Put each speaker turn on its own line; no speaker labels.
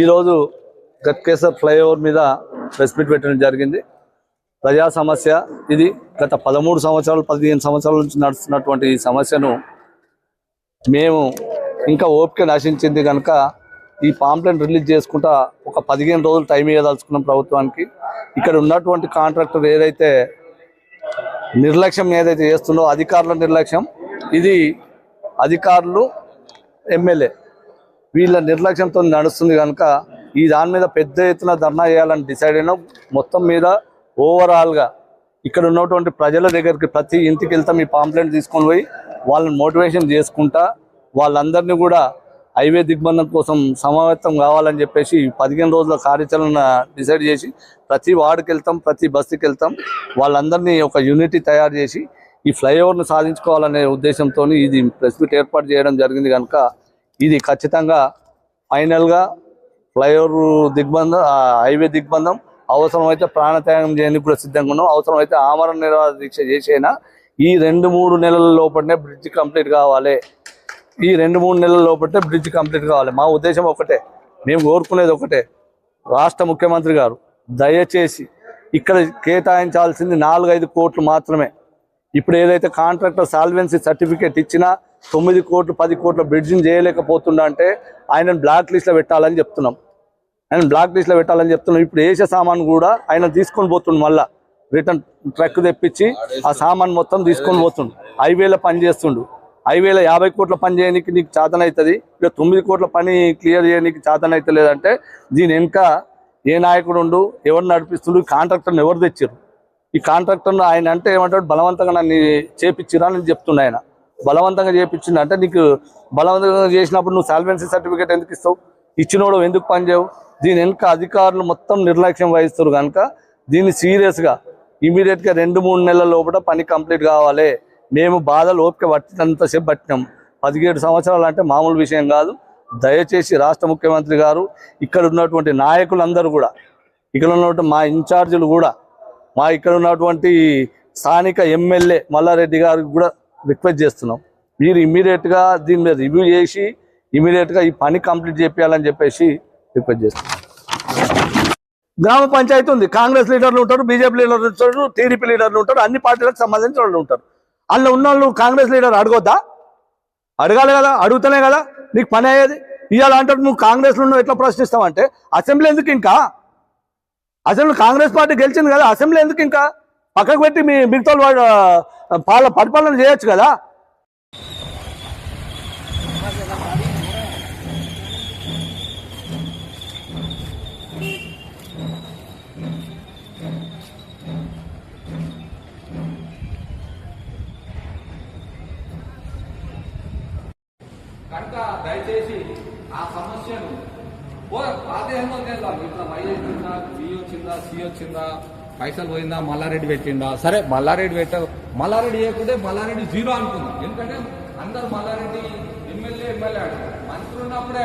ఈరోజు గట్కేసర్ ఫ్లైఓవర్ మీద press meet పెట్టడం జరిగింది. ప్రజా సమస్య ఇది. గత పదమూడు సంవత్సరాలు పదిహేను సంవత్సరాల నుంచి నడుస్తున్నటువంటి ఈ సమస్యను మేము ఇంకా ఓపిక నశించింది కనుక ఈ పాంప్లెట్ రిలీజ్ చేసుకుంటా ఒక పదిహేను రోజులు టైం ఇవ్వదలుచుకున్నాం ప్రభుత్వానికి. ఇక్కడ ఉన్నటువంటి కాంట్రాక్టర్ ఏదైతే నిర్లక్ష్యం ఏదైతే చేస్తుందో అధికారుల నిర్లక్ష్యం ఇది అధికారులు ఎమ్మెల్యే వీళ్ళ నిర్లక్ష్యంతో నడుస్తుంది కనుక ఈ దాని మీద పెద్ద ఎత్తున ధర్నా చేయాలని డిసైడ్ అయినా. మొత్తం మీద ఓవరాల్గా ఇక్కడ ఉన్నటువంటి ప్రజల దగ్గరికి ప్రతి ఇంటికి వెళ్తాం ఈ పాంప్లెంట్ తీసుకొని పోయి వాళ్ళని మోటివేషన్ చేసుకుంటా వాళ్ళందరినీ కూడా హైవే దిగ్బంధం కోసం సమావేతం కావాలని చెప్పేసి పదిహేను రోజుల కార్యాచరణ డిసైడ్ చేసి ప్రతి వార్డుకి వెళ్తాం ప్రతి బస్సుకి వెళ్తాం. వాళ్ళందరినీ ఒక యూనిటీ తయారు చేసి ఈ ఫ్లైఓవర్ను సాధించుకోవాలనే ఉద్దేశంతో ఇది ప్రెస్ మీట్ ఏర్పాటు చేయడం జరిగింది కనుక ఇది ఖచ్చితంగా ఫైనల్గా ఫ్లైఓవర్ దిగ్బంధం హైవే దిగ్బంధం అవసరమైతే ప్రాణత్యాగం చేయడానికి కూడా సిద్ధంగా ఉన్నాం. అవసరమైతే ఆమరణ నిరాహార దీక్ష చేసైనా ఈ రెండు మూడు నెలల లోపలనే బ్రిడ్జ్ కంప్లీట్ కావాలి. ఈ రెండు మూడు నెలల లోపలే బ్రిడ్జ్ కంప్లీట్ కావాలి. మా ఉద్దేశం ఒకటే. మేము కోరుకునేది ఒకటే. రాష్ట్ర ముఖ్యమంత్రి గారు దయచేసి ఇక్కడ కేటాయించాల్సింది నాలుగైదు కోట్లు మాత్రమే. ఇప్పుడు ఏదైతే కాంట్రాక్టర్ సాల్వెన్సీ సర్టిఫికేట్ ఇచ్చినా తొమ్మిది కోట్లు పది కోట్ల బ్రిడ్జిని చేయలేకపోతుండా అంటే ఆయనను బ్లాక్ లిస్ట్లో పెట్టాలని చెప్తున్నాం. ఆయన బ్లాక్ లిస్ట్లో పెట్టాలని చెప్తున్నాం. ఇప్పుడు వేసే సామాన్ కూడా ఆయన తీసుకొని పోతుండు మళ్ళీ. రిటర్న్ ట్రక్ తెప్పించి ఆ సామాన్ మొత్తం తీసుకొని పోతుండు. హైవేలో పని చేస్తుండు. హైవేలో యాభై కోట్ల పని చేయడానికి నీకు చాతన అవుతుంది ఇక తొమ్మిది కోట్ల పని క్లియర్ చేయడానికి చాతన అయితే లేదంటే దీని వెనుక ఏ నాయకుడు ఉండు ఎవరు నడిపిస్తుండు ఈ కాంట్రాక్టర్ని ఎవరు తెచ్చారు ఈ కాంట్రాక్టర్ను ఆయన అంటే ఏమంటాడు? బలవంతంగా నన్ను చేపించిరా అని చెప్తుండే ఆయన. బలవంతంగా చేయించింది అంటే నీకు బలవంతంగా చేసినప్పుడు నువ్వు సాల్వెన్సీ సర్టిఫికేట్ ఎందుకు ఇస్తావు? ఇచ్చినోడు ఎందుకు పనిచేయవు దీని వెనుక అధికారులు మొత్తం నిర్లక్ష్యం వహిస్తారు కనుక దీన్ని సీరియస్గా ఇమీడియట్గా రెండు మూడు నెలల లోపల పని కంప్లీట్ కావాలి. మేము బాధలు ఓపిక పట్టినంతసేపు పట్టినాం. పదిహేడు సంవత్సరాలు అంటే మామూలు విషయం కాదు. దయచేసి రాష్ట్ర ముఖ్యమంత్రి గారు ఇక్కడ ఉన్నటువంటి నాయకులందరూ కూడా ఇక్కడ ఉన్నటువంటి మా ఇన్ఛార్జీలు కూడా మా ఇక్కడ ఉన్నటువంటి స్థానిక ఎమ్మెల్యే మల్లారెడ్డి గారికి కూడా రిక్వెస్ట్ చేస్తున్నాం. మీరు ఇమీడియట్గా దీని మీద రివ్యూ చేసి ఇమీడియట్గా ఈ పని కంప్లీట్ చేయాలని చెప్పేసి రిక్వెస్ట్ చేస్తున్నాం. గ్రామ పంచాయతీ ఉంది. కాంగ్రెస్ లీడర్లు ఉంటారు బీజేపీ లీడర్లు ఉంటారు టీడీపీ లీడర్లు ఉంటారు అన్ని పార్టీలకు సంబంధించిన వాళ్ళు ఉంటారు. అందులో ఉన్న వాళ్ళు కాంగ్రెస్ లీడర్ అడగొద్దా? అడగాలి కదా అడుగుతానే కదా నీకు పని అయ్యేది. ఇవాళ నువ్వు కాంగ్రెస్లో ఉన్నావు ఎట్లా ప్రశ్నిస్తావంటే అసెంబ్లీ ఎందుకు ఇంకా? అసెంబ్లీ కాంగ్రెస్ పార్టీ గెలిచింది కదా అసెంబ్లీ ఎందుకు ఇంకా? పక్కకు పెట్టి మీ మిగతా వాళ్ళు పాల పరిపాలన చేయొచ్చు కదా?
కనుక దయచేసి ఆ సమస్యను ఓ ఎన్నో చేద్దాం ఇట్లా వై వచ్చిందా బి వచ్చిందా సి వచ్చిందా పైసలు పోయిందా మల్లారెడ్డి పెట్టిందా? సరే మల్లారెడ్డి పెట్ట మల్లారెడ్డి చేయకుంటే మల్లారెడ్డి జీరో అనుకుందాం. ఎందుకంటే అందరు మల్లారెడ్డి ఎమ్మెల్యే ఎమ్మెల్యే అంటారు. మంత్రులు ఉన్నప్పుడే